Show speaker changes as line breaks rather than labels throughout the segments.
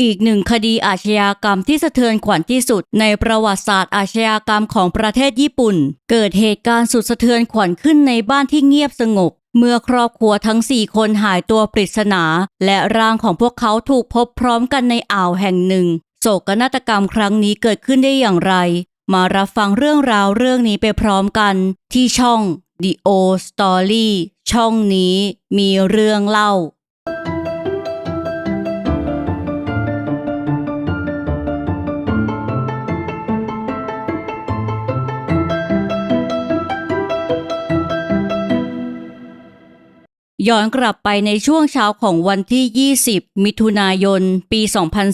อีกหนึ่งคดีอาชญากรรมที่สะเทือนขวัญที่สุด ในประวัติศาสตร์อาชญากรรมของประเทศญี่ปุ่น เกิดเหตุการณ์สุดสะเทือนขวัญขึ้นในบ้านที่เงียบสงบ เมื่อครอบครัวทั้ง4คนหายตัวปริศนา และร่างของพวกเขาถูกพบพร้อมกันในอ่าวแห่งหนึ่ง โศกนาฏกรรมครั้งนี้เกิดขึ้นได้อย่างไร มารับฟังเรื่องราวเรื่องนี้ไปพร้อมกัน ที่ช่อง The O Story ช่องนี้มีเรื่องเล่า ย้อนกลับไปในช่วงเช้าของวันที่ 20 มิถุนายน ปี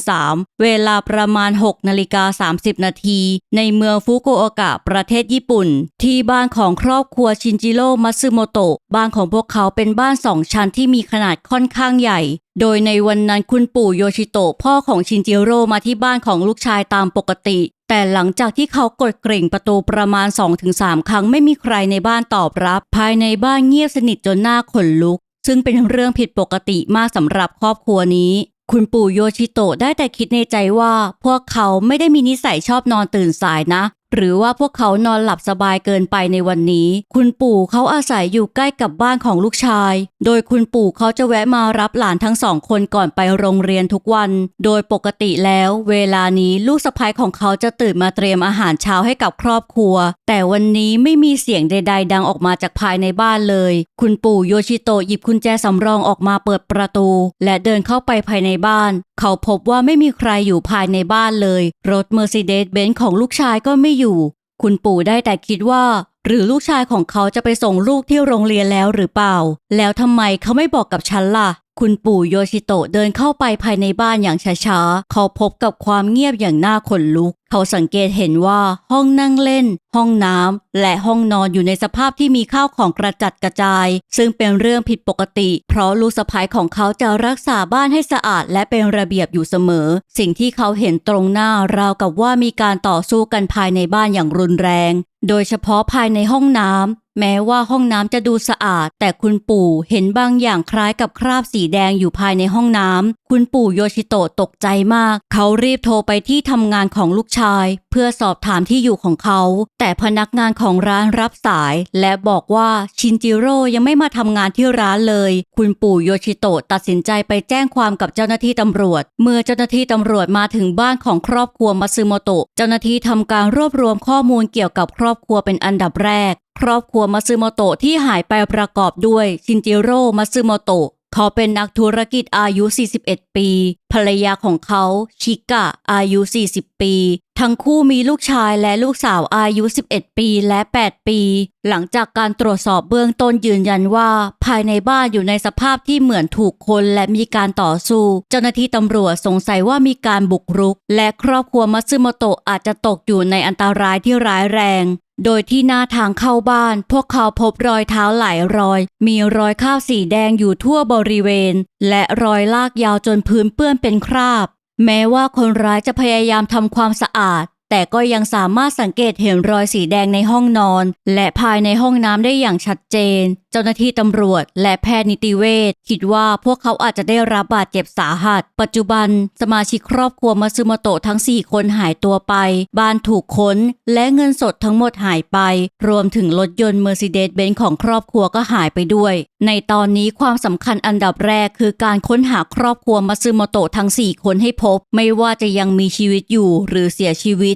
2003 เวลาประมาณ 6 นาฬิกา 30 นาที ในเมืองฟุกุโอกะ ประเทศญี่ปุ่น ที่บ้านของครอบครัวชินจิโร่ มัตสึโมโตะ บ้านของพวกเขาเป็นบ้านสองชั้นที่มีขนาดค่อนข้างใหญ่ โดยในวันนั้นคุณปู่โยชิโตะพ่อของชินจิโร่มาที่บ้านของลูกชายตามปกติ แต่หลังจากที่เขากดกริ่งประตูประมาณ 2-3 ครั้งไม่มีใครในบ้านตอบรับ ภายในบ้านเงียบสนิทจนหน้าขนลุก ซึ่งเป็นเรื่องผิดปกติมากสำหรับครอบครัวนี้ คุณปู่โยชิโตะได้แต่คิดในใจว่า พวกเขาไม่ได้มีนิสัยชอบนอนตื่นสายนะหรือว่าพวกเขานอนหลับสบายเกินไปในวันนี้ คุณปู่เขาอาศัยอยู่ใกล้กับบ้านของลูกชาย โดยคุณปู่เขาจะแวะมารับหลานทั้งสองคนก่อนไปโรงเรียนทุกวัน โดยปกติแล้ว เวลานี้ลูกสะใภ้ของเขาจะตื่นมาเตรียมอาหารเช้าให้กับครอบครัว แต่วันนี้ไม่มีเสียงใด ๆ ดังออกมาจากภายในบ้านเลย คุณปู่โยชิโตะหยิบกุญแจสำรองออกมาเปิดประตู และเดินเข้าไปภายในบ้านเขาพบว่าไม่มีใครอยู่ภายในบ้านเลย รถเมอร์ e เดสเบนซ์ของลูกชายก็ไม่อยู่ คุณปู่ได้แต่คิดว่า หรือลูกชายของเขาจะไปส่งลูกที่โรงเรียนแล้วหรือเปล่า แล้วทำไมเขาไม่บอกกับฉันล่ะ คุณปู่โยชิโตะเดินเข้าไปภายในบ้านอย่างช้าๆ เขาพบกับความเงียบอย่างน่าขนลุกเขาสังเกตเห็นว่าห้องนั่งเล่น ห้องน้ำและห้องนอนอยู่ในสภาพที่มีข้าวของกระจัดกระจาย ซึ่งเป็นเรื่องผิดปกติ เพราะลูกสะใภ้ของเขาจะรักษาบ้านให้สะอาดและเป็นระเบียบอยู่เสมอ สิ่งที่เขาเห็นตรงหน้าราวกับว่ามีการต่อสู้กันภายในบ้านอย่างรุนแรง โดยเฉพาะภายในห้องน้ำแม้ว่าห้องน้ำจะดูสะอาด แต่คุณปู่เห็นบางอย่างคล้ายกับคราบสีแดงอยู่ภายในห้องน้ำคุณปู่โยชิโตะตกใจมาก เขารีบโทรไปที่ทำงานของลูกชายเพื่อสอบถามที่อยู่ของเขา แต่พนักงานของร้านรับสาย และบอกว่าชินจิโร่ยังไม่มาทำงานที่ร้านเลย คุณปู่โยชิโตะตัดสินใจไปแจ้งความกับเจ้าหน้าที่ตำรวจ เมื่อเจ้าหน้าที่ตำรวจมาถึงบ้านของครอบครัวมัตสึโมโตะเจ้าหน้าที่ทำการรวบรวมข้อมูลเกี่ยวกับครอบครัวเป็นอันดับแรก ครอบครัวมัตสึโมโตะที่หายไปประกอบด้วยชินจิโร่มัตสึโมโตะ เขาเป็นนักธุรกิจอายุ 41 ปี ภรรยาของเขา ชิกะ อายุ 40 ปี ทั้งคู่มีลูกชายและลูกสาวอายุ 11 ปีและ 8 ปี หลังจากการตรวจสอบเบื้องต้นยืนยันว่า ภายในบ้านอยู่ในสภาพที่เหมือนถูกคนและมีการต่อสู้ เจ้าหน้าที่ตำรวจสงสัยว่ามีการบุกรุก และครอบครัวมัตสึโมโตะอาจจะตกอยู่ในอันตรายที่ร้ายแรง โดยที่หน้าทางเข้าบ้าน พวกเขาพบรอยเท้าหลายรอย มีรอยข้าวสีแดงอยู่ทั่วบริเวณ และรอยลากยาวจนพื้นเปื้อนเป็นคราบ แม้ว่าคนร้ายจะพยายามทำความสะอาด แต่ก็ยังสามารถสังเกตเห็นรอยสีแดงในห้องนอน และภายในห้องน้ำได้อย่างชัดเจน เจ้าหน้าที่ตำรวจ และแพทย์นิติเวชคิดว่าพวกเขาอาจจะได้รับบาดเจ็บสาหัส ปัจจุบันสมาชิกครอบครัวมาซึโมโตะทั้ง 4 คนหายตัวไป บ้านถูกค้น และเงินสดทั้งหมดหายไป รวมถึงรถยนต์ Mercedes-Benz ของครอบครัวก็หายไปด้วย ในตอนนี้ความสำคัญอันดับแรกคือการค้นหาครอบครัวมาซึโมโตะทั้ง 4 คนให้พบ ไม่ว่าจะยังมีชีวิตอยู่หรือเสียชีวิต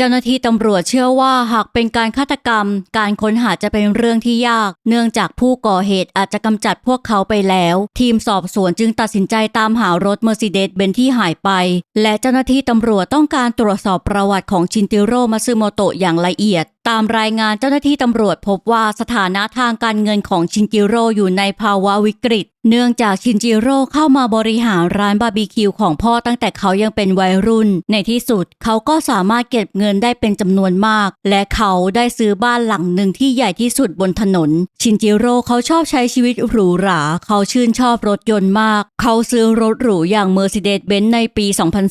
เจ้าหน้าที่ตำรวจเชื่อว่าหากเป็นการฆาตกรรม การค้นหาจะเป็นเรื่องที่ยาก เนื่องจากผู้ก่อเหตุอาจจะกำจัดพวกเขาไปแล้ว ทีมสอบสวนจึงตัดสินใจตามหารถ Mercedes เบนที่หายไป และเจ้าหน้าที่ตำรวจต้องการตรวจสอบประวัติของชินติโร่มาซึโมโตะอย่างละเอียดตามรายงานเจ้าหน้าที่ตำรวจพบว่าสถานะทางการเงินของชินจิโร่อยู่ในภาวะวิกฤต เนื่องจากชินจิโร่เข้ามาบริหารร้านบาร์บีคิวของพ่อตั้งแต่เขายังเป็นวัยรุ่น ในที่สุดเขาก็สามารถเก็บเงินได้เป็นจำนวนมาก และเขาได้ซื้อบ้านหลังหนึ่งที่ใหญ่ที่สุดบนถนน ชินจิโร่เขาชอบใช้ชีวิตหรูหรา เขาชื่นชอบรถยนต์มาก เขาซื้อรถหรูอย่าง Mercedes-Benz ในปี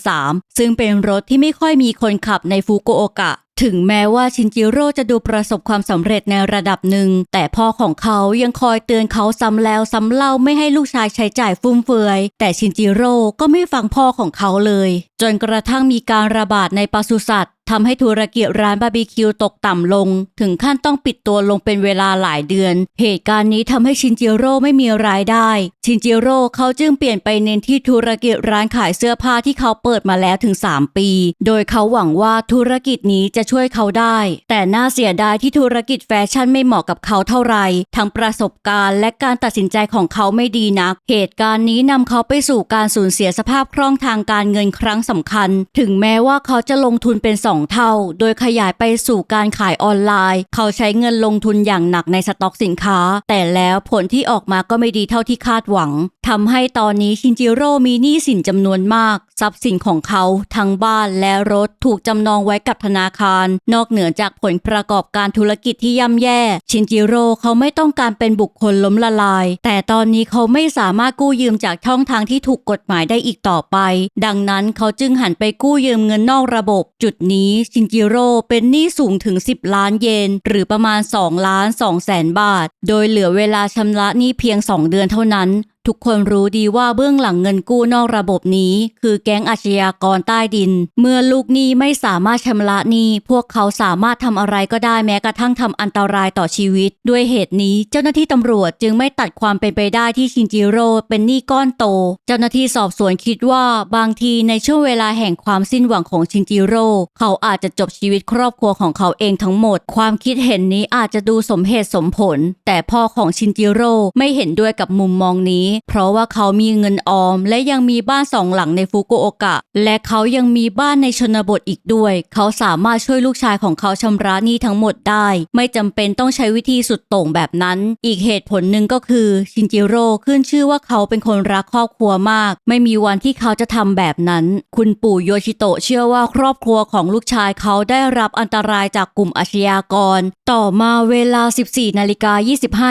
2003 ซึ่งเป็นรถที่ไม่ค่อยมีคนขับในฟุกุโอกะถึงแม้ว่าชินจิโร่จะดูประสบความสำเร็จในระดับหนึ่ง แต่พ่อของเขายังคอยเตือนเขาซ้ำแล้วซ้ำเล่าไม่ให้ลูกชายใช้จ่ายฟุ่มเฟือย แต่ชินจิโร่ก็ไม่ฟังพ่อของเขาเลย จนกระทั่งมีการระบาดในปศุสัตว์ทำให้ธุรกิจร้านบาร์บีคิวตกต่ำลง ถึงขั้นต้องปิดตัวลงเป็นเวลาหลายเดือน เหตุการณ์นี้ทำให้ชินจิโร่ไม่มีรายได้ ชินจิโร่เขาจึงเปลี่ยนไปเน้นที่ธุรกิจร้านขายเสื้อผ้าที่เขาเปิดมาแล้วถึง 3 ปี โดยเขาหวังว่าธุรกิจนี้จะช่วยเขาได้ แต่น่าเสียดายที่ธุรกิจแฟชั่นไม่เหมาะกับเขาเท่าไหร่ทั้งประสบการณ์และการตัดสินใจของเขาไม่ดีนัก เหตุการณ์นี้นำเขาไปสู่การสูญเสียสภาพคล่องทางการเงินครั้งสำคัญ ถึงแม้ว่าเขาจะลงทุนเป็น 2 เท่า โดยขยายไปสู่การขายออนไลน์ เขาใช้เงินลงทุนอย่างหนักในสต็อกสินค้า แต่แล้วผลที่ออกมาก็ไม่ดีเท่าที่คาดหวังทำให้ตอนนี้ชินจิโร่มีหนี้สินจำนวนมาก ทรัพย์สินของเขาทั้งบ้านและรถถูกจำนองไว้กับธนาคาร นอกเหนือจากผลประกอบการธุรกิจที่ย่ำแย่ ชินจิโร่เขาไม่ต้องการเป็นบุคคลล้มละลาย แต่ตอนนี้เขาไม่สามารถกู้ยืมจากช่องทางที่ถูกกฎหมายได้อีกต่อไป ดังนั้นเขาจึงหันไปกู้ยืมเงินนอกระบบ จุดนี้ชินจิโร่เป็นหนี้สูงถึง 10 ล้านเยน หรือประมาณ2ล้าน2แสนบาท โดยเหลือเวลาชำระหนี้เพียง 2 เดือนเท่านั้น ทุกคนรู้ดีว่าเบื้องหลังเงินกู้นอกระบบนี้ คือแก๊งอาชญากรใต้ดิน เมื่อลูกหนี้ไม่สามารถชำระหนี้ พวกเขาสามารถทำอะไรก็ได้แม้กระทั่งทำอันตรายต่อชีวิต ด้วยเหตุนี้เจ้าหน้าที่ตำรวจจึงไม่ตัดความเป็นไปได้ที่ชินจิโร่เป็นหนี้ก้อนโต เจ้าหน้าที่สอบสวนคิดว่าบางทีในช่วงเวลาแห่งความสิ้นหวังของชินจิโร่เขาอาจจะจบชีวิตครอบครัวของเขาเองทั้งหมด ความคิดเห็นนี้อาจจะดูสมเหตุสมผล แต่พ่อของชินจิโร่ไม่เห็นด้วยกับมุมมองนี้เพราะว่าเขามีเงินออม และยังมีบ้านสองหลังในฟุกุโอกะ และเขายังมีบ้านในชนบทอีกด้วย เขาสามารถช่วยลูกชายของเขาชำระหนี้ทั้งหมดได้ ไม่จำเป็นต้องใช้วิธีสุดโต่งแบบนั้น อีกเหตุผลหนึ่งก็คือชินจิโร่ขึ้นชื่อว่าเขาเป็นคนรักครอบครัวมาก ไม่มีวันที่เขาจะทำแบบนั้น คุณปู่โยชิโตะเชื่อว่าครอบครัวของลูกชายเขาได้รับอันตรายจากกลุ่มอาชญากร ต่อมาเวลา 14นาฬิกา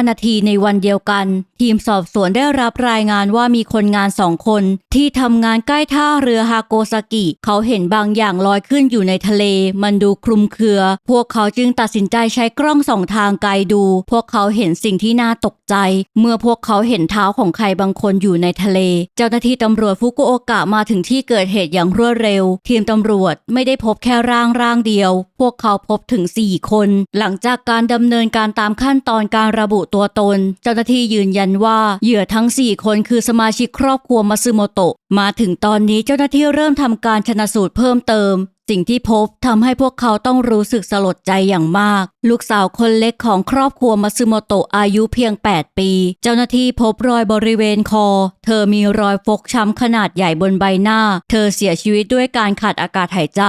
25 นาทีในวันเดียวกัน ทีมสอบสวนได้รับรายงานว่ามีคนงานสองคน ที่ทำงานใกล้ท่าเรือฮาโกซากิ เขาเห็นบางอย่างลอยขึ้นอยู่ในทะเล มันดูคลุมเครือ พวกเขาจึงตัดสินใจใช้กล้องส่องทางไกลดู พวกเขาเห็นสิ่งที่น่าตกใจ เมื่อพวกเขาเห็นเท้าของใครบางคนอยู่ในทะเล เจ้าหน้าที่ตำรวจฟุกุโอกะมาถึงที่เกิดเหตุอย่างรวดเร็ว ทีมตำรวจไม่ได้พบแค่ร่างร่างเดียว พวกเขาพบถึง 4 คน หลังจากการดำเนินการตามขั้นตอนการระบุตัวตน เจ้าหน้าที่ยืนยันว่าเหยื่อทั้ง 4 คนคือสมาชิกครอบครัวมาซึโมโตะ มาถึงตอนนี้เจ้าหน้าที่เริ่มทำการชนะสูตรเพิ่มเติม สิ่งที่พบทำให้พวกเขาต้องรู้สึกสลดใจอย่างมาก ลูกสาวคนเล็กของครอบครัวมาซึโมโตะอายุเพียง 8 ปี เจ้าหน้าที่พบรอยบริเวณคอ เธอมีรอยฟกช้ำขนาดใหญ่บนใบหน้า เธอเสียชีวิตด้วยการขาดอากาศหายใจ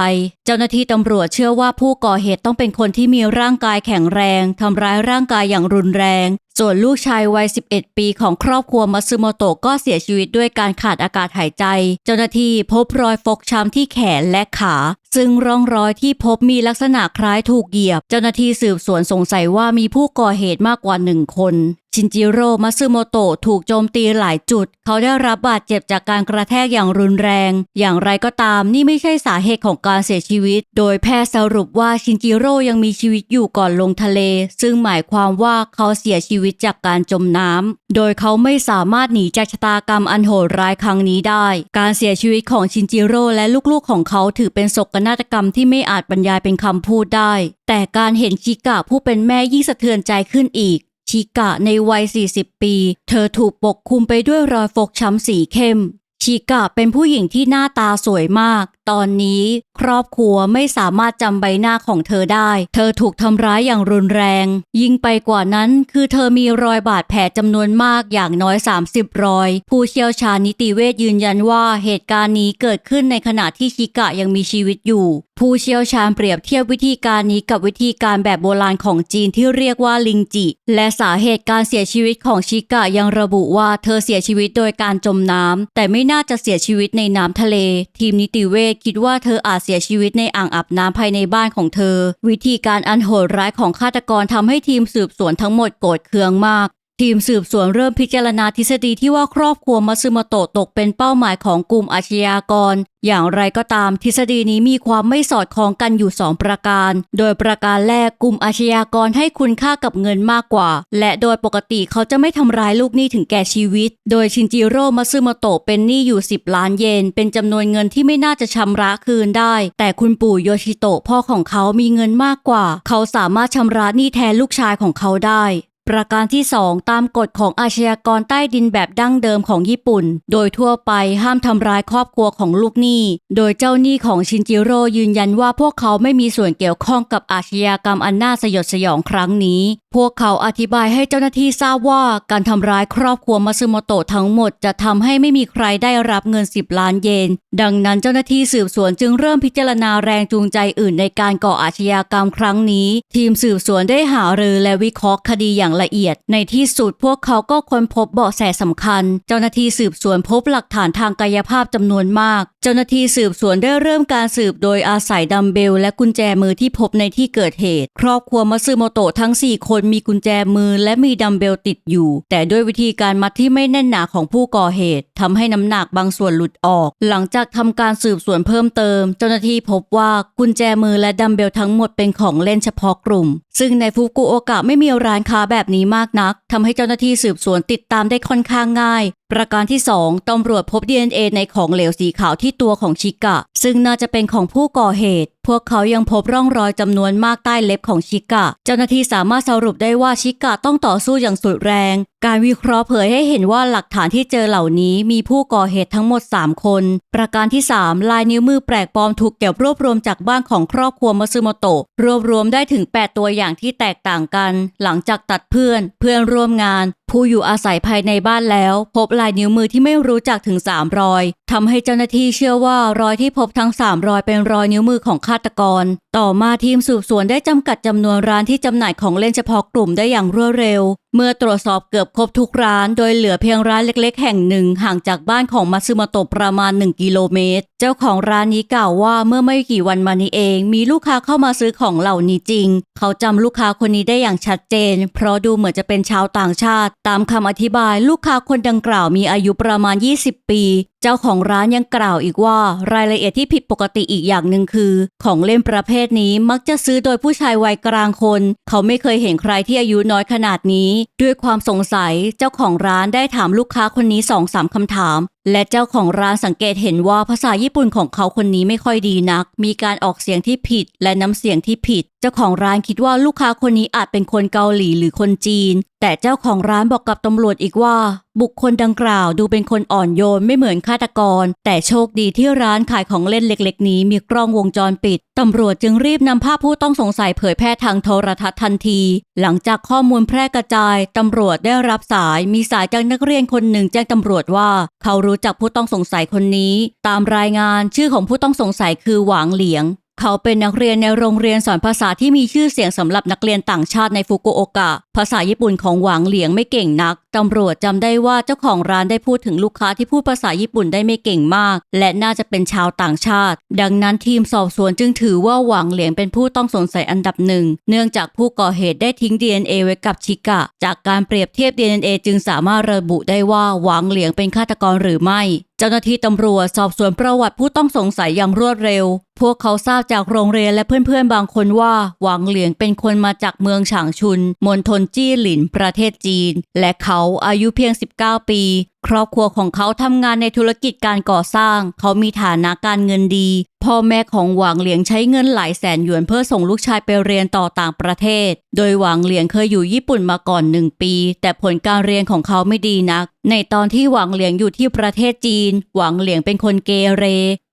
เจ้าหน้าที่ตำรวจเชื่อว่าผู้ก่อเหตุต้องเป็นคนที่มีร่างกายแข็งแรงทำร้ายร่างกายอย่างรุนแรง ส่วนลูกชายวัย 11 ปีของครอบครัวมัซึโมโตะก็เสียชีวิตด้วยการขาดอากาศหายใจ เจ้าหน้าที่พบรอยฟกช้ำที่แขนและขาซึ่งร่องรอยที่พบมีลักษณะคล้ายถูกเหยียบ เจ้าหน้าที่สืบสวนสงสัยว่ามีผู้ก่อเหตุมากกว่าหนึ่งคน ชินจิโร่มัตสึโมโตะถูกโจมตีหลายจุด เขาได้รับบาดเจ็บจากการกระแทกอย่างรุนแรง อย่างไรก็ตามนี่ไม่ใช่สาเหตุของการเสียชีวิต โดยแพทย์สรุปว่าชินจิโร่ยังมีชีวิตอยู่ก่อนลงทะเล ซึ่งหมายความว่าเขาเสียชีวิตจากการจมน้ำโดยเขาไม่สามารถหนีจากชะตากรรมอันโหดร้ายครั้งนี้ได้ การเสียชีวิตของชินจิโร่และลูกๆของเขาถือเป็นโศกนาฏกรรมที่ไม่อาจบรรยายเป็นคำพูดได้ แต่การเห็นชิกะผู้เป็นแม่ยิ่งสะเทือนใจขึ้นอีก ชิกะในวัย 40 ปี เธอถูกปกคลุมไปด้วยรอยฟกช้ำสีเข้ม ชิกะเป็นผู้หญิงที่หน้าตาสวยมาก ตอนนี้ครอบครัวไม่สามารถจำใบหน้าของเธอได้ เธอถูกทำร้ายอย่างรุนแรง ยิ่งไปกว่านั้นคือเธอมีรอยบาดแผลจำนวนมากอย่างน้อย 30 รอย ผู้เชี่ยวชาญนิติเวชยืนยันว่าเหตุการณ์นี้เกิดขึ้นในขณะที่ชิกะยังมีชีวิตอยู่ ผู้เชี่ยวชาญเปรียบเทียบวิธีการนี้กับวิธีการแบบโบราณของจีนที่เรียกว่าลิงจิ และสาเหตุการเสียชีวิตของชิกะยังระบุว่าเธอเสียชีวิตโดยการจมน้ำแต่ไม่น่าจะเสียชีวิตในน้ำทะเล ทีมนิติเวชคิดว่าเธออาจเสียชีวิตในอ่างอาบน้ำภายในบ้านของเธอ วิธีการอันโหดร้ายของฆาตกรทำให้ทีมสืบสวนทั้งหมดโกรธเคืองมาก ทีมสืบสวนเริ่มพิจารณาทฤษฎีที่ว่าครอบครัวมัตสึโมโตะตกเป็นเป้าหมายของกลุ่มอาชญากร อย่างไรก็ตามทฤษฎีนี้มีความไม่สอดคล้องกันอยู่ 2 ประการ โดยประการแรกกลุ่มอาชญากรให้คุณค่ากับเงินมากกว่า และโดยปกติเขาจะไม่ทำร้ายลูกหนี้ถึงแก่ชีวิต โดยชินจิโร่มัตสึโมโตะเป็นหนี้อยู่ 10 ล้านเยน เป็นจำนวนเงินที่ไม่น่าจะชำระคืนได้ แต่คุณปู่โยชิโตะพ่อของเขามีเงินมากกว่า เขาสามารถชำระหนี้แทนลูกชายของเขาได้ ประการที่ 2 ตามกฎของอาชญากรใต้ดินแบบดั้งเดิมของญี่ปุ่น โดยทั่วไปห้ามทำร้ายครอบครัวของลูกหนี้ โดยเจ้าหนี้ของชินจิโร่ยืนยันว่าพวกเขาไม่มีส่วนเกี่ยวข้องกับอาชญากรรมอันน่าสยดสยองครั้งนี้ พวกเขาอธิบายให้เจ้าหน้าที่ทราบว่าการทำร้ายครอบครัวมัตสึโมโตะทั้งหมดจะทำให้ไม่มีใครได้รับเงิน 10 ล้านเยน ดังนั้นเจ้าหน้าที่สืบสวนจึงเริ่มพิจารณาแรงจูงใจอื่นในการก่ออาชญากรรมครั้งนี้ ทีมสืบสวนได้หารือและวิเคราะห์คดีอย่างละเอียด ในที่สุดพวกเขาก็ค้นพบเบาะแสสำคัญ เจ้าหน้าที่สืบสวนพบหลักฐานทางกายภาพจำนวนมาก เจ้าหน้าที่สืบสวนได้เริ่มการสืบโดยอาศัยดัมเบล และกุญแจมือที่พบในที่เกิดเหตุ ครอบครัวมัตสึโมโตะทั้ง 4 คนมีกุญแจมือและมีดัมเบลติดอยู่ แต่ด้วยวิธีการมัดที่ไม่แน่นหนาของผู้ก่อเหตุทำให้น้ำหนักบางส่วนหลุดออก หลังจากทำการสืบสวนเพิ่มเติม เจ้าหน้าที่พบว่ากุญแจมือและดัมเบลทั้งหมดเป็นของเล่นเฉพาะกลุ่ม ซึ่งในฟุกุโอกะไม่มีร้านค้าแบบนี้มากนักทำให้เจ้าหน้าที่สืบสวนติดตามได้ค่อนข้างง่าย ประการที่ 2ตำรวจพบ DNA ในของเหลวสีขาวที่ตัวของชิกะ ซึ่งน่าจะเป็นของผู้ก่อเหตุ พวกเขายังพบร่องรอยจำนวนมากใต้เล็บของชิกะ เจ้าหน้าที่สามารถสรุปได้ว่าชิกะต้องต่อสู้อย่างสุดแรง การวิเคราะห์เผยให้เห็นว่าหลักฐานที่เจอเหล่านี้มีผู้ก่อเหตุทั้งหมด 3 คน ประการที่ 3 ลายนิ้วมือแปลกปลอมถูกเก็บรวบรวมจากบ้านของครอบครัวมัตสึโมโตะรวบรวมได้ถึง 8 ตัวอย่างที่แตกต่างกัน หลังจากตัดเพื่อน เพื่อนร่วมงาน ผู้อยู่อาศัยภายในบ้านแล้ว พบลายนิ้วมือที่ไม่รู้จักถึง3รอยทำให้เจ้าหน้าที่เชื่อว่ารอยที่พบทั้ง3รอยเป็นรอยนิ้วมือของฆาตกร ต่อมาทีมสืบสวนได้จำกัดจำนวนร้านที่จำหน่ายของเล่นเฉพาะกลุ่มได้อย่างรวดเร็วเมื่อตรวจสอบเกือบครบทุกร้าน โดยเหลือเพียงร้านเล็กๆ แห่งหนึ่งห่างจากบ้านของมัซึโมโตะประมาณ 1 กิโลเมตร เจ้าของร้านนี้กล่าวว่าเมื่อไม่กี่วันมานี้เอง มีลูกค้าเข้ามาซื้อของเหล่านี้จริง เขาจำลูกค้าคนนี้ได้อย่างชัดเจน เพราะดูเหมือนจะเป็นชาวต่างชาติ ตามคำอธิบายลูกค้าคนดังกล่าวมีอายุประมาณ 20 ปีจ้าของร้านยังกล่าวอีกว่ารายละเอียดที่ผิดปกติอีกอย่างหนึ่งคือ ของเล่นประเภทนี้มักจะซื้อโดยผู้ชายวัยกลางคน เขาไม่เคยเห็นใครที่อายุน้อยขนาดนี้ ด้วยความสงสัยเจ้าของร้านได้ถามลูกค้าคนนี้สองสามคำถาม และเจ้าของร้านสังเกตเห็นว่าภาษาญี่ปุ่นของเขาคนนี้ไม่ค่อยดีนัก มีการออกเสียงที่ผิดและน้ำเสียงที่ผิด เจ้าของร้านคิดว่าลูกค้าคนนี้อาจเป็นคนเกาหลีหรือคนจีน แต่เจ้าของร้านบอกกับตำรวจอีกว่า บุคคลดังกล่าวดูเป็นคนอ่อนโยนไม่เหมือนฆาตกร แต่โชคดีที่ร้านขายของเล่นเล็ก ๆ นี้มีกล้องวงจรปิด ตำรวจจึงรีบนำภาพผู้ต้องสงสัยเผยแพร่ทางโทรทัศน์ทันที หลังจากข้อมูลแพร่กระจายตำรวจได้รับสายมีสายจากนักเรียนคนหนึ่งแจ้งตำรวจว่าเขารู้จักผู้ต้องสงสัยคนนี้ ตามรายงานชื่อของผู้ต้องสงสัยคือหวางเหลียง เขาเป็นนักเรียนในโรงเรียนสอนภาษาที่มีชื่อเสียงสำหรับนักเรียนต่างชาติในฟุกุโอกะ ภาษาญี่ปุ่นของหวางเหลียงไม่เก่งนัก ตำรวจจำได้ว่าเจ้าของร้านได้พูดถึงลูกค้าที่พูดภาษาญี่ปุ่นได้ไม่เก่งมาก และน่าจะเป็นชาวต่างชาติ ดังนั้นทีมสอบสวนจึงถือว่าหวางเหลียงเป็นผู้ต้องสงสัยอันดับหนึ่ง เนื่องจากผู้ก่อเหตุได้ทิ้ง DNA ไว้กับชิกะ จากการเปรียบเทียบ DNA จึงสามารถระบุได้ว่าหวางเหลียงเป็นฆาตกรหรือไม่ เจ้าหน้าที่ตำรวจสอบสวนประวัติผู้ต้องสงสัยอย่างรวดเร็ว พวกเขาทราบจากโรงเรียนและเพื่อนๆ บางคนว่า หวังเหลียงเป็นคนมาจากเมืองฉางชุนมณฑลจี้หลินประเทศจีน และเขาอายุเพียง 19 ปี ครอบครัวของเขาทำงานในธุรกิจการก่อสร้าง เขามีฐานะการเงินดี พ่อแม่ของหวางเหลียงใช้เงินหลายแสนหยวนเพื่อส่งลูกชายไปเรียนต่อต่างประเทศ โดยหวางเหลียงเคยอยู่ญี่ปุ่นมาก่อนหนึ่งปี แต่ผลการเรียนของเขาไม่ดีนัก ในตอนที่หวางเหลียงอยู่ที่ประเทศจีน หวางเหลียงเป็นคนเกเร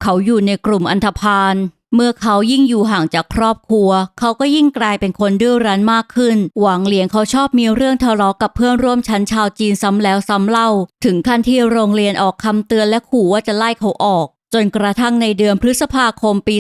เขาอยู่ในกลุ่มอันธพาลเมื่อเขายิ่งอยู่ห่างจากครอบครัว เขาก็ยิ่งกลายเป็นคนดื้อรั้นมากขึ้น หวังเหลียงเขาชอบมีเรื่องทะเลาะกับเพื่อนร่วมชั้นชาวจีนซ้ำแล้วซ้ำเล่า ถึงขั้นที่โรงเรียนออกคำเตือนและขู่ว่าจะไล่เขาออก จนกระทั่งในเดือนพฤษภาคมปี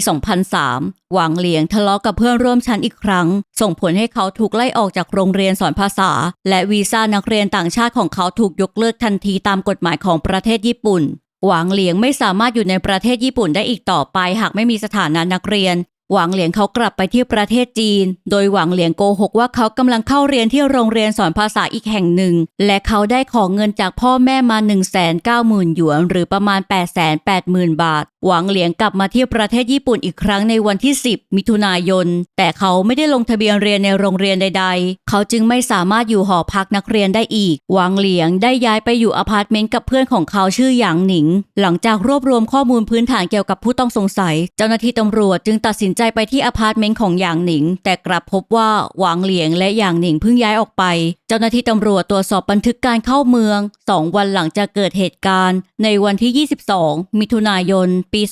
2003 หวังเหลียงทะเลาะกับเพื่อนร่วมชั้นอีกครั้ง ส่งผลให้เขาถูกไล่ออกจากโรงเรียนสอนภาษา และวีซ่านักเรียนต่างชาติของเขาถูกยกเลิกทันทีตามกฎหมายของประเทศญี่ปุ่น หวังเหลียงไม่สามารถอยู่ในประเทศญี่ปุ่นได้อีกต่อไป หากไม่มีสถานะนักเรียน หวังเหลียงเขากลับไปที่ประเทศจีน โดยหวังเหลียงโกหกว่าเขากำลังเข้าเรียนที่โรงเรียนสอนภาษาอีกแห่งหนึ่ง และเขาได้ของเงินจากพ่อแม่มา 1 9 0 0 0 0หยวน หรือประมาณ 8 8 0 0 0 0 บาท หวังเหลียงกลับมาที่ประเทศญี่ปุ่นอีกครั้งในวันที่ 10 มิถุนายน แต่เขาไม่ได้ลงทะเบียนเรียนในโรงเรียนใด ๆ เขาจึงไม่สามารถอยู่หอพักนักเรียนได้อีก หวังเหลียงได้ย้ายไปอยู่อพาร์ตเมนต์กับเพื่อนของเขาชื่อหยางหนิง หลังจากรวบรวมข้อมูลพื้นฐานเกี่ยวกับผู้ต้องสงสัย เจ้าหน้าที่ตำรวจจึงตัดสินใจไปที่อพาร์ตเมนต์ของหยางหนิง แต่กลับพบว่าหวังเหลียงและหยางหนิงเพิ่งย้ายออกไป เจ้าหน้าที่ตำรวจตรวจสอบบันทึกการเข้าเมืองสองวันหลังจากเกิดเหตุการณ์ ในวันที่ 22 มิถุนายน ปี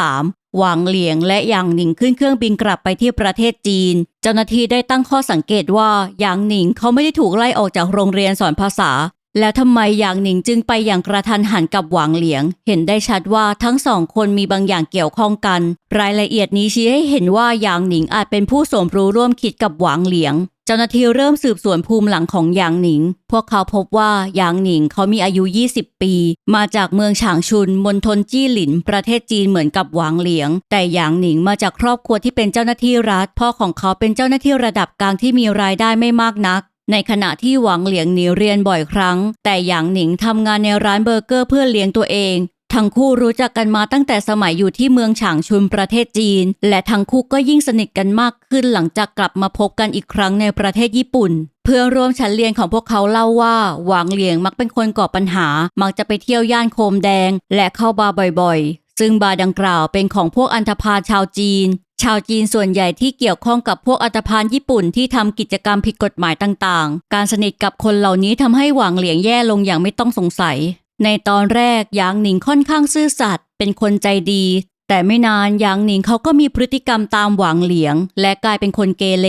2003หวังเหลียงและหยางหนิงขึ้นเครื่องบินกลับไปที่ประเทศจีน เจ้าหน้าที่ได้ตั้งข้อสังเกตว่าหยางหนิงเขาไม่ได้ถูกไล่ออกจากโรงเรียนสอนภาษา แล้วทำไมหยางหนิงจึงไปอย่างกระทันหันกับหวังเหลียง เห็นได้ชัดว่าทั้งสองคนมีบางอย่างเกี่ยวข้องกัน รายละเอียดนี้ชี้ให้เห็นว่าหยางหนิงอาจเป็นผู้สมรู้ร่วมคิดกับหวังเหลียง เจ้าหน้าที่เริ่มสืบสวนภูมิหลังของหยางหนิง พวกเขาพบว่าหยางหนิงเขามีอายุ 20 ปี มาจากเมืองฉางชุนมณฑลจี้หลิน ประเทศจีนเหมือนกับหวางเหลียง แต่หยางหนิงมาจากครอบครัวที่เป็นเจ้าหน้าที่รัฐ พ่อของเขาเป็นเจ้าหน้าที่ระดับกลางที่มีรายได้ไม่มากนัก ในขณะที่หวังเหลียงหนีเรียนบ่อยครั้ง แต่หยางหนิงทำงานในร้านเบอร์เกอร์เพื่อเลี้ยงตัวเอง ทั้งคู่รู้จักกันมาตั้งแต่สมัยอยู่ที่เมืองฉางชุนประเทศจีน และทั้งคู่ก็ยิ่งสนิทกันมากขึ้นหลังจากกลับมาพบกันอีกครั้งในประเทศญี่ปุ่น เพื่อนร่วมชั้นเรียนของพวกเขาเล่าว่า หวางเหลียงมักเป็นคนก่อปัญหา มักจะไปเที่ยวย่านโคมแดง และเข้าบาร์บ่อยๆซึ่งบาร์ดังกล่าวเป็นของพวกอันธพาลชาวจีน ชาวจีนส่วนใหญ่ที่เกี่ยวข้องกับพวกอันธพาลญี่ปุ่นที่ทำกิจกรรมผิดกฎหมายต่างๆ การสนิทกับคนเหล่านี้ทำให้หวางเหลียงแย่ลงอย่างไม่ต้องสงสัย ในตอนแรกหยางหนิงค่อนข้างซื่อสัตย์เป็นคนใจดี แต่ไม่นานหยางหนิงเขาก็มีพฤติกรรมตามหวังเหลียง และกลายเป็นคนเกเร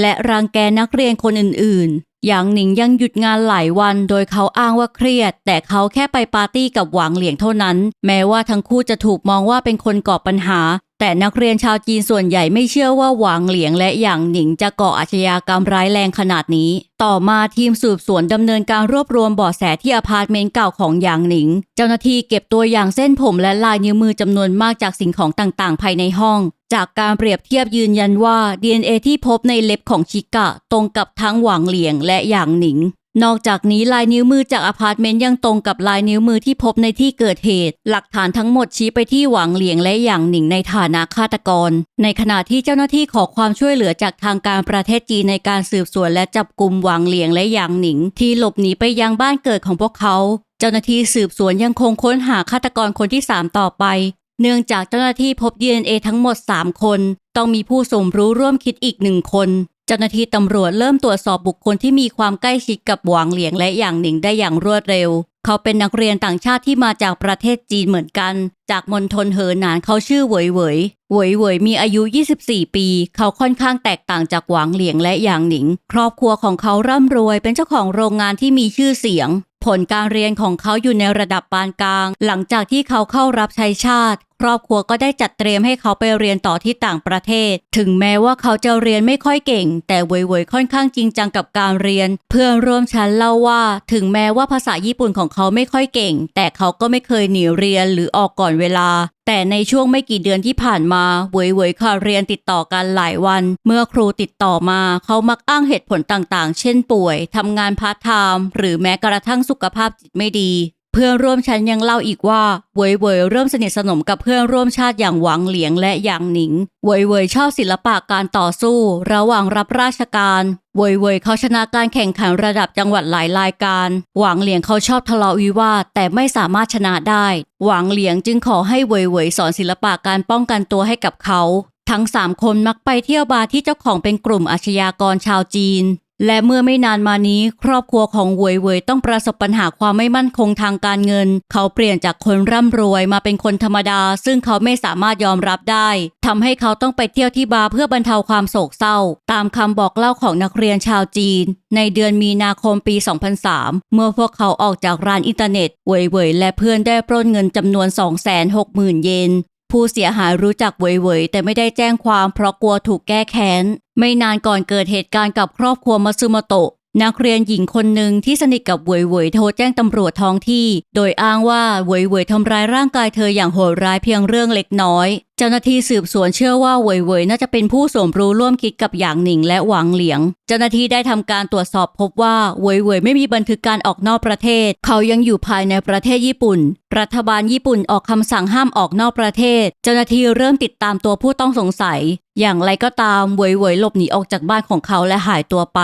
และรังแกนักเรียนคนอื่นๆหยางหนิงยังหยุดงานหลายวันโดยเขาอ้างว่าเครียด แต่เขาแค่ไปปาร์ตี้กับหวังเหลียงเท่านั้น แม้ว่าทั้งคู่จะถูกมองว่าเป็นคนก่อปัญหา แต่นักเรียนชาวจีนส่วนใหญ่ไม่เชื่อว่าหวางเหลียงและหยางหนิงจะก่ออาชญากรรมร้ายแรงขนาดนี้ ต่อมาทีมสืบสวนดำเนินการรวบรวมเบาะแสที่อพาร์ตเมนต์เก่าของหยางหนิง เจ้าหน้าที่เก็บตัวอย่างเส้นผมและลายนิ้วมือจำนวนมากจากสิ่งของต่างๆ ภายในห้อง จากการเปรียบเทียบยืนยันว่า DNA ที่พบในเล็บของชิกะ ตรงกับทั้งหวางเหลียงและหยางหนิง นอกจากนี้ลายนิ้วมือจากอพาร์ตเมนต์ยังตรงกับลายนิ้วมือที่พบในที่เกิดเหตุ หลักฐานทั้งหมดชี้ไปที่หวังเหลียงและหยางหนิงในฐานะฆาตกร ในขณะที่เจ้าหน้าที่ขอความช่วยเหลือจากทางการประเทศจีนในการสืบสวนและจับกลุ่มหวังเหลียงและหยางหนิง ที่หลบหนีไปยังบ้านเกิดของพวกเขา เจ้าหน้าที่สืบสวนยังคงค้นหาฆาตกรคนที่ 3 ต่อไป เนื่องจากเจ้าหน้าที่พบ DNA ทั้งหมด 3 คน ต้องมีผู้สมรู้ร่วมคิดอีกหนึ่งคน เจ้าหน้าที่ตำรวจเริ่มตรวจสอบบุคคลที่มีความใกล้ชิดกับหวางเหลียงและหยางหนิงได้อย่างรวดเร็ว เขาเป็นนักเรียนต่างชาติที่มาจากประเทศจีนเหมือนกัน จากมณฑลเหอหนานเขาชื่อเหวยเหวยเหวยเหวยมีอายุ 24 ปี เขาค่อนข้างแตกต่างจากหวางเหลียงและหยางหนิง ครอบครัวของเขาร่ำรวยเป็นเจ้าของโรงงานที่มีชื่อเสียง ผลการเรียนของเขาอยู่ในระดับปานกลาง หลังจากที่เขาเข้ารับใช้ชาติ ครอบครัวก็ได้จัดเตรียมให้เขาไปเรียนต่อที่ต่างประเทศ ถึงแม้ว่าเขาจะเรียนไม่ค่อยเก่ง แต่เวยๆค่อนข้างจริงจังกับการเรียน เพื่อนร่วมชั้นเล่าว่า ถึงแม้ว่าภาษาญี่ปุ่นของเขาไม่ค่อยเก่ง แต่เขาก็ไม่เคยหนีเรียนหรือออกก่อนเวลาแต่ในช่วงไม่กี่เดือนที่ผ่านมาเวยเวยค่ะเรียนติดต่อกันหลายวัน เมื่อครูติดต่อมา เขามักอ้างเหตุผลต่างๆ เช่นป่วย ทำงานพาร์ทไทม์หรือแม้กระทั่งสุขภาพจิตไม่ดี พื่อนร่วมชั้นยังเล่าอีกว่าเวยเวยเริ่มสนิทสนมกับเพื่อนร่วมชาติอย่างหวังเหลียงและหยางหนิงเวยเวยชอบศิลปะการต่อสู้ ระหว่างรับราชการเวยเวยเขาชนะการแข่งขันระดับจังหวัดหลายรายการ หวังเหลียงเขาชอบทะเลาะวิวาทแต่ไม่สามารถชนะได้ หวังเหลียงจึงขอให้เวยเวยสอนศิลปะการป้องกันตัวให้กับเขา ทั้งสามคนมักไปเที่ยวบาร์ที่เจ้าของเป็นกลุ่มอาชญากรชาวจีน และเมื่อไม่นานมานี้ ครอบครัวของเวยเวยต้องประสบปัญหาความไม่มั่นคงทางการเงิน เขาเปลี่ยนจากคนร่ำรวยมาเป็นคนธรรมดา ซึ่งเขาไม่สามารถยอมรับได้ทำให้เขาต้องไปเที่ยวที่บาร์เพื่อบรรเทาความโศกเศร้า ตามคำบอกเล่าของนักเรียนชาวจีน ในเดือนมีนาคมปี 2003 เมื่อพวกเขาออกจากร้านอินเทอร์เน็ตเวยเวยและเพื่อนได้ปล้นเงินจำนวน 260,000 เยน ผู้เสียหายรู้จักเวยเวยแต่ไม่ได้แจ้งความเพราะกลัวถูกแก้แค้น ไม่นานก่อนเกิดเหตุการณ์กับครอบครัวมัซึโมโตะ นักเรียนหญิงคนหนึ่งที่สนิทกับเวยเวยโทรแจ้งตำรวจท้องที่ โดยอ้างว่าเวยเวยทำร้ายร่างกายเธออย่างโหดร้ายเพียงเรื่องเล็กน้อย เจ้าหน้าที่สืบสวนเชื่อว่าเวยเวยน่าจะเป็นผู้สมรู้ร่วมคิดกับหยางหนิงและหวังเหลียง เจ้าหน้าที่ได้ทำการตรวจสอบพบว่าเวยเวยไม่มีบันทึกการออกนอกประเทศ เขายังอยู่ภายในประเทศญี่ปุ่น รัฐบาลญี่ปุ่นออกคำสั่งห้ามออกนอกประเทศ เจ้าหน้าที่เริ่มติดตามตัวผู้ต้องสงสัย อย่างไรก็ตามเวยเวยหลบหนีออกจากบ้านของเขาและหายตัวไป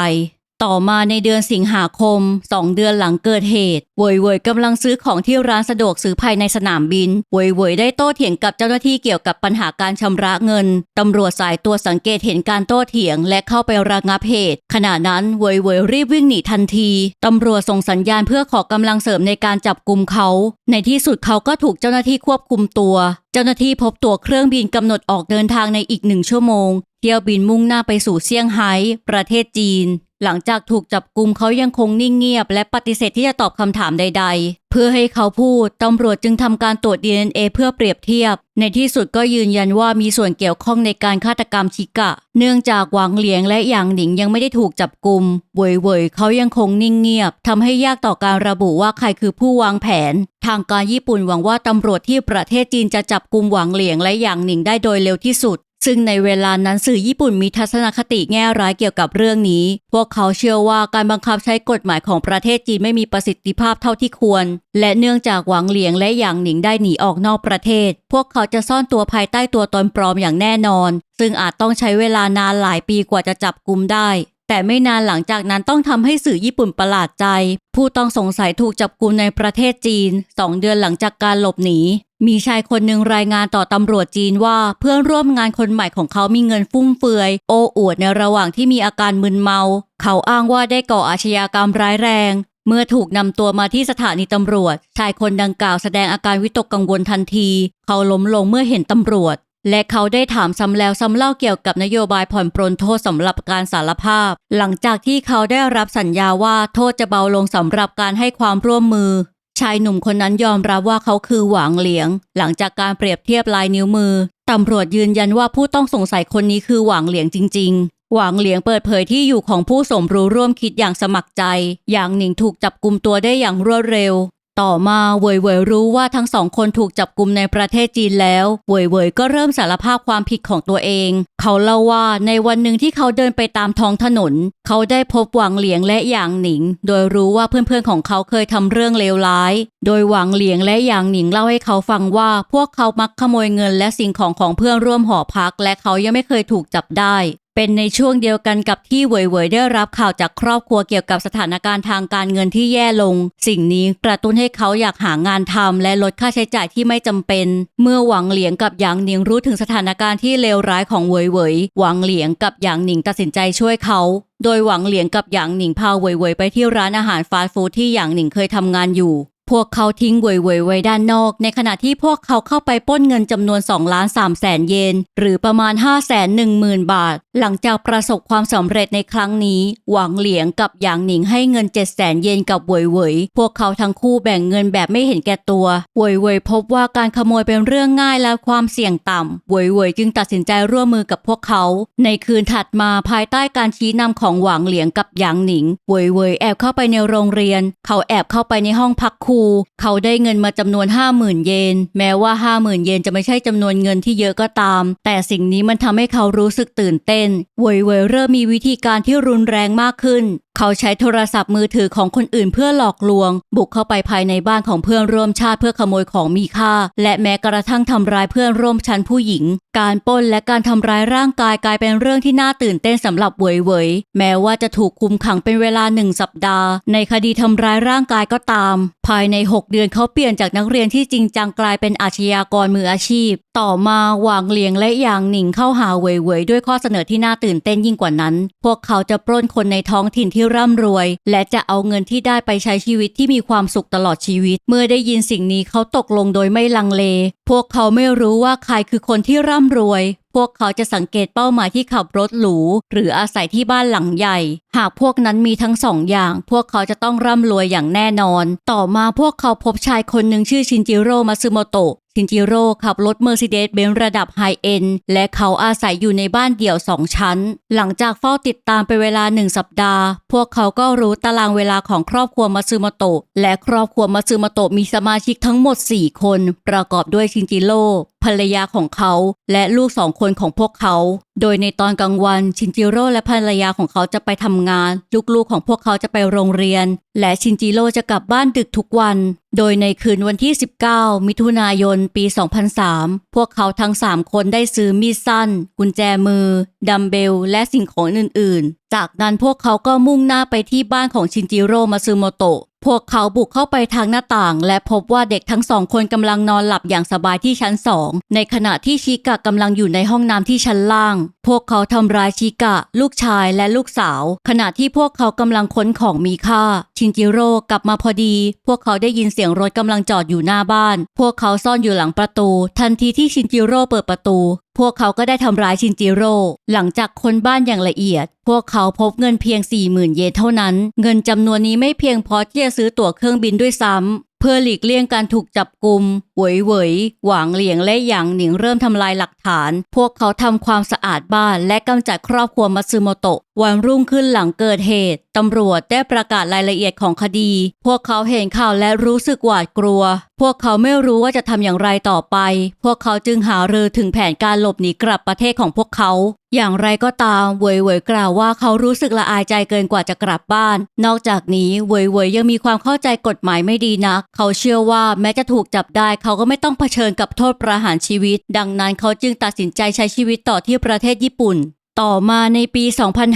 ต่อมาในเดือนสิงหาคม2เดือนหลังเกิดเหตุเวยเวยกำลังซื้อของที่ร้านสะดวกซื้อภายในสนามบินเวยเวยได้โต้เถียงกับเจ้าหน้าที่เกี่ยวกับปัญหาการชำระเงินตำรวจสายตัวสังเกตเห็นการโต้เถียง และเข้าไประงับเหตุ ขณะนั้นเวยเวยรีบวิ่งหนีทันทีตำรวจส่งสัญญาณเพื่อขอกำลังเสริมในการจับกลุ่มเขา ในที่สุดเขาก็ถูกเจ้าหน้าที่ควบคุมตัว เจ้าหน้าที่พบตัวเครื่องบินกำหนดออกเดินทางในอีกหนึ่งชั่วโมง เที่ยวบินมุ่งหน้าไปสู่เซี่ยงไฮ้ประเทศจีน หลังจากถูกจับกุมเขายังคงนิ่งเงียบ และปฏิเสธที่จะตอบคำถามใด ๆ เพื่อให้เขาพูดตำรวจจึงทำการตรวจ DNA เพื่อเปรียบเทียบ ในที่สุดก็ยืนยันว่ามีส่วนเกี่ยวข้องในการฆาตกรรมชิกะ เนื่องจากหวังเหลียงและหยางหนิงยังไม่ได้ถูกจับกุมเว่ยเว่ยเขายังคงนิ่งเงียบทำให้ยากต่อการระบุว่าใครคือผู้วางแผน ทางการญี่ปุ่นหวังว่าตำรวจที่ประเทศจีนจะจับกุมหวังเหลียงและหยางหนิงได้โดยเร็วที่สุด ซึ่งในเวลานั้นสื่อญี่ปุ่นมีทัศนคติแง่ร้ายเกี่ยวกับเรื่องนี้ พวกเขาเชื่อว่าการบังคับใช้กฎหมายของประเทศจีนไม่มีประสิทธิภาพเท่าที่ควร และเนื่องจากหวังเหลียงและหยางหนิงได้หนีออกนอกประเทศ พวกเขาจะซ่อนตัวภายใต้ตัวตนปลอมอย่างแน่นอน ซึ่งอาจต้องใช้เวลานานหลายปีกว่าจะจับกุมได้แต่ไม่นานหลังจากนั้นต้องทำให้สื่อญี่ปุ่นประหลาดใจ ผู้ต้องสงสัยถูกจับกุมในประเทศจีนสองเดือนหลังจากการหลบหนี มีชายคนหนึ่งรายงานต่อตำรวจจีนว่าเพื่อนร่วมงานคนใหม่ของเขามีเงินฟุ่มเฟือย โอ้อวดในระหว่างที่มีอาการมึนเมา เขาอ้างว่าได้ก่ออาชญากรรมร้ายแรง เมื่อถูกนำตัวมาที่สถานีตำรวจ ชายคนดังกล่าวแสดงอาการวิตกกังวลทันที เขาล้มลงเมื่อเห็นตำรวจ และเขาได้ถามซ้ำแล้วซ้ำเล่าเกี่ยวกับนโยบายผ่อนปรนโทษสำหรับการสารภาพ หลังจากที่เขาได้รับสัญญาว่าโทษจะเบาลงสำหรับการให้ความร่วมมือ ชายหนุ่มคนนั้นยอมรับว่าเขาคือหวางเหลียง หลังจากการเปรียบเทียบลายนิ้วมือตำรวจยืนยันว่าผู้ต้องสงสัยคนนี้คือหวางเหลียงจริง ๆ หวางเหลียงเปิดเผยที่อยู่ของผู้สมรู้ร่วมคิดอย่างสมัครใจ อย่างหนิงถูกจับกลุ่มตัวได้อย่างรวดเร็ว ต่อมาเวยเวยรู้ว่าทั้งสองคนถูกจับกุมในประเทศจีนแล้วเวยเวยก็เริ่มสารภาพความผิดของตัวเอง เขาเล่าว่าในวันหนึ่งที่เขาเดินไปตามท้องถนน เขาได้พบหวังเหลียงและหยางหนิง โดยรู้ว่าเพื่อนๆของเขาเคยทำเรื่องเลวร้าย โดยหวังเหลียงและหยางหนิงเล่าให้เขาฟังว่า พวกเขามักขโมยเงินและสิ่งของของเพื่อนร่วมหอพัก และเขายังไม่เคยถูกจับได้ เป็นในช่วงเดียวกันกับที่เหวยเหวยได้รับข่าวจากครอบครัวเกี่ยวกับสถานการณ์ทางการเงินที่แย่ลง สิ่งนี้กระตุ้นให้เขาอยากหางานทำและลดค่าใช้จ่ายที่ไม่จำเป็น เมื่อหวังเหลียงกับหยางหนิงรู้ถึงสถานการณ์ที่เลวร้ายของเหวยเหวยหวังเหลียงกับหยางหนิงตัดสินใจช่วยเขาโดยหวังเหลียงกับหยางหนิงพาเหวยเหวยไปที่ร้านอาหารฟาสต์ฟู้ดที่หยางหนิงเคยทำงานอยู่ พวกเขาทิ้งเว่ยเว่ยไว้ด้านนอก ในขณะที่พวกเขาเข้าไปป้นเงินจำนวน2ล้าน3แสนเยน หรือประมาณ 5 1 0 0 0 0 บาท หลังจากประสบความสำเร็จในครั้งนี้ หวังเหลียงกับหยางหนิงให้เงิน 7 0 0 0 0 0เยนกับเว่ยเว่ยพวกเขาทั้งคู่แบ่งเงินแบบไม่เห็นแก่ตัวเว่ยเว่ยพบว่าการขโมยเป็นเรื่องง่ายและความเสี่ยงต่ำเว่ยเว่ยจึงตัดสินใจร่วมมือกับพวกเขา ในคืนถัดมาภายใต้การชี้นำของหวังเหลียงกับหยางหนิงเว่ยเว่ยแอบเข้าไปในโรงเรียน เขาแอบเข้าไปในห้องพักครูเขาได้เงินมาจำนวน 50,000 เยน แม้ว่า 50,000 เยนจะไม่ใช่จำนวนเงินที่เยอะก็ตาม แต่สิ่งนี้มันทำให้เขารู้สึกตื่นเต้นเว่ยเว่ยเริ่มมีวิธีการที่รุนแรงมากขึ้น เขาใช้โทรศัพท์มือถือของคนอื่นเพื่อหลอกลวง บุกเข้าไปภายในบ้านของเพื่อนร่วมชาติเพื่อขโมยของมีค่า และแม้กระทั่งทำร้ายเพื่อนร่วมชั้นผู้หญิง การปล้นและการทำร้ายร่างกายกลายเป็นเรื่องที่น่าตื่นเต้นสำหรับเวยเวยแม้ว่าจะถูกคุมขังเป็นเวลาหนึ่งสัปดาห์ ในคดีทำร้ายร่างกายก็ตาม ภายใน 6 เดือนเขาเปลี่ยนจากนักเรียนที่จริงจังกลายเป็นอาชญากรมืออาชีพ ต่อมาหวางเลียงและหยางหนิงเข้าหาเวยเวยด้วยข้อเสนอที่น่าตื่นเต้นยิ่งกว่านั้น พวกเขาจะปล้นคนในท้องถิ่นที่ร่ำรวย และจะเอาเงินที่ได้ไปใช้ชีวิตที่มีความสุขตลอดชีวิต เมื่อได้ยินสิ่งนี้เขาตกลงโดยไม่ลังเลพวกเขาไม่รู้ว่าใครคือคนที่ร่ำรวย พวกเขาจะสังเกตเป้าหมายที่ขับรถหรู หรืออาศัยที่บ้านหลังใหญ่ หากพวกนั้นมีทั้งสองอย่าง พวกเขาจะต้องร่ำรวยอย่างแน่นอน ต่อมาพวกเขาพบชายคนหนึ่งชื่อชินจิโร่มาซึโมโตะชินจิโร่ขับรถเมอร์ d เดสเบนระดับไฮเอ็นและเขาอาศัยอยู่ในบ้านเดี่ยวสองชั้น หลังจากเฝ้าติดตามไปเวลาหนึ่งสัปดาห์ พวกเขาก็รู้ตารางเวลาของครอบครัวมาซึโมโตะและครอบครัวมาซึโมโตะมีสมาชิกทั้งหมด 4 คน ประกอบด้วยชินจิโร่ภรรยาของเขา และลูกสองคนของพวกเขาโดยในตอนกลางวันชินจิโร่และภรรยาของเขาจะไปทำงาน ลูกๆของพวกเขาจะไปโรงเรียน และชินจิโร่จะกลับบ้านดึกทุกวัน โดยในคืนวันที่ 19 มิถุนายนปี 2003 พวกเขาทั้ง 3 คนได้ซื้อมีดสั้น กุญแจมือ ดัมเบล และสิ่งของอื่นๆ จากนั้นพวกเขาก็มุ่งหน้าไปที่บ้านของชินจิโร่มาซึโมโตะพวกเขาบุกเข้าไปทางหน้าต่าง และพบว่าเด็กทั้งสองคนกำลังนอนหลับอย่างสบายที่ชั้นสองในขณะที่ชิกะกำลังอยู่ในห้องน้ำที่ชั้นล่างพวกเขาทำร้ายชิกะ ลูกชายและลูกสาว ขณะที่พวกเขากำลังค้นของมีค่า ชินจิโร่กลับมาพอดี พวกเขาได้ยินเสียงรถกำลังจอดอยู่หน้าบ้าน พวกเขาซ่อนอยู่หลังประตู ทันทีที่ชินจิโร่เปิดประตู พวกเขาก็ได้ทำร้ายชินจิโร่หลังจากค้นบ้านอย่างละเอียด พวกเขาพบเงินเพียง 40,000 เยนเท่านั้น เงินจำนวนนี้ไม่เพียงพอที่จะซื้อตั๋วเครื่องบินด้วยซ้ำเพื่อหลีกเลี่ยงการถูกจับกลุมเหวยเหวยหวางเหลียงและหยางหนิงเริ่มทำลายหลักฐาน พวกเขาทำความสะอาดบ้านและกำจัดครอบครัวมัตสึโมโตะวันรุ่งขึ้นหลังเกิดเหตุ ตำรวจได้ประกาศรายละเอียดของคดี พวกเขาเห็นข่าวและรู้สึกหวาดกลัว พวกเขาไม่รู้ว่าจะทำอย่างไรต่อไป พวกเขาจึงหารือถึงแผนการหลบหนีกลับประเทศของพวกเขา อย่างไรก็ตามเวยเวยกล่าวว่าเขารู้สึกละอายใจเกินกว่าจะกลับบ้าน นอกจากนี้เวยเวยยังมีความเข้าใจกฎหมายไม่ดีนัก เขาเชื่อว่าแม้จะถูกจับได้เขาก็ไม่ต้องเผชิญกับโทษประหารชีวิต ดังนั้นเขาจึงตัดสินใจใช้ชีวิตต่อที่ประเทศญี่ปุ่น ต่อมาในปี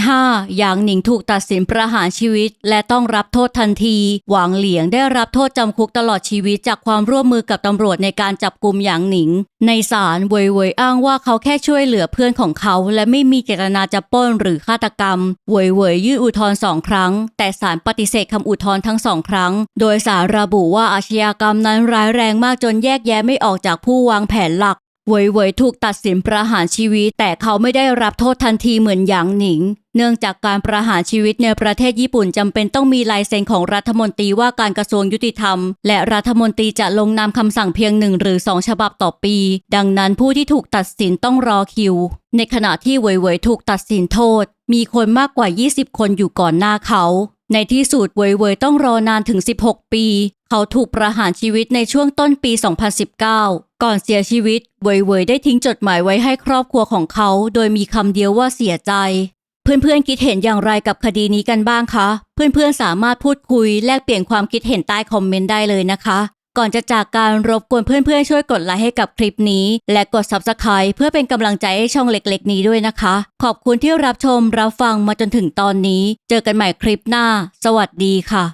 2005 หยางหนิงถูกตัดสินประหารชีวิต และต้องรับโทษทันที หวางเหลียงได้รับโทษจำคุกตลอดชีวิตจากความร่วมมือกับตำรวจในการจับกลุ่มหยางหนิง ในศาลเวยเวยอ้างว่าเขาแค่ช่วยเหลือเพื่อนของเขา และไม่มีเจตนาจะปล้นหรือฆาตกรรม เวยเวยยื่นอุทธรณ์สองครั้ง แต่ศาลปฏิเสธคำอุทธรณ์ทั้งสองครั้ง โดยศาลระบุว่าอาชญากรรมนั้นร้ายแรงมากจนแยกแยะไม่ออกจากผู้วางแผนหลัก เวยเวยถูกตัดสินประหารชีวิต แต่เขาไม่ได้รับโทษทันทีเหมือนหยางหนิง เนื่องจากการประหารชีวิตในประเทศญี่ปุ่นจำเป็นต้องมีลายเซ็นของรัฐมนตรีว่าการกระทรวงยุติธรรม และรัฐมนตรีจะลงนามคำสั่งเพียงหนึ่งหรือสองฉบับต่อปี ดังนั้นผู้ที่ถูกตัดสินต้องรอคิว ในขณะที่เวยเวยถูกตัดสินโทษ มีคนมากกว่า 20 คนอยู่ก่อนหน้าเขา ในที่สุดเวยเวยต้องรอนานถึง 16 ปี เขาถูกประหารชีวิตในช่วงต้นปี 2019 ก่อนเสียชีวิตเวยเวยได้ทิ้งจดหมายไว้ให้ครอบครัวของเขา โดยมีคำเดียวว่าเสียใจ เพื่อนๆคิดเห็นอย่างไรกับคดีนี้กันบ้างคะ เพื่อนๆสามารถพูดคุยแลกเปลี่ยนความคิดเห็นใต้คอมเมนต์ได้เลยนะคะ ก่อนจะจากการรบกวนเพื่อนๆ ช่วยกดไลค์ให้กับคลิปนี้ และกด Subscribe เพื่อเป็นกำลังใจให้ช่องเล็กๆ นี้ด้วยนะคะ ขอบคุณที่รับชมรับฟังมาจนถึงตอนนี้ เจอกันใหม่คลิปหน้า สวัสดีค่ะ